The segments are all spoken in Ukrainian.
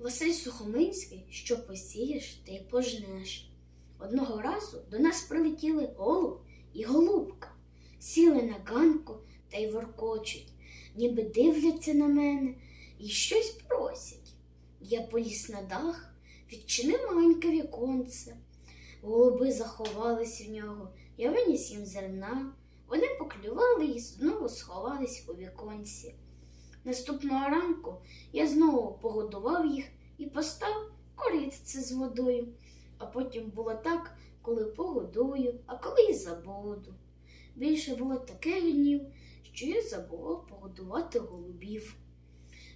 Василь Сухомлинський, що посієш, ти й пожнеш. Одного разу до нас прилетіли голуб і голубка, сіли на ганку та й воркочуть, ніби дивляться на мене і щось просять. Я поліз на дах, відчинив маленьке віконце. Голуби заховались в нього, я виніс їм зерна. Вони поклювали і знову сховались у віконці. Наступного ранку я знову погодував їх і постав коритце з водою. А потім було так, коли погодую, а коли й забуду. Більше було таке днів, що я забував погодувати голубів.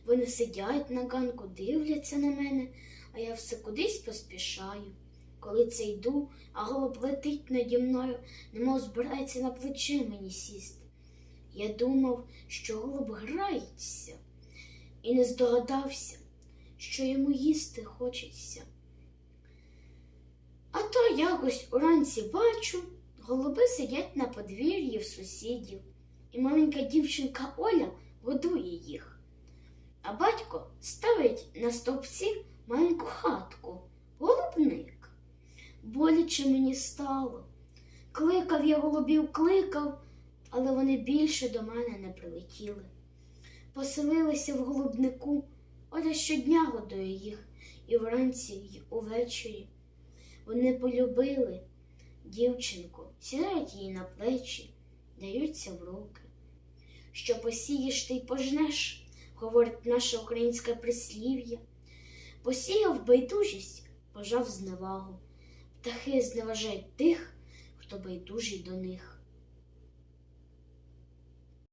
Вони сидять на ганку, дивляться на мене, а я все кудись поспішаю. Коли це йду, а голуб летить наді мною, немов збирається на плече мені сісти. Я думав, що голуб грається, і не здогадався, що йому їсти хочеться. А то якось уранці бачу, голуби сидять на подвір'ї в сусідів, і маленька дівчинка Оля годує їх. А батько ставить на стовпці маленьку хатку, голубник. Боляче мені стало. Кликав я голубів, кликав, але вони більше до мене не прилетіли. Поселилися в голубнику, Оля щодня годує їх і вранці, і увечері. Вони полюбили дівчинку, сідають їй на плечі, даються в руки. Що посієш, ти й пожнеш, говорить наше українське прислів'я. Посіяв байдужість, пожав зневагу. Птахи зневажають тих, хто байдужий до них.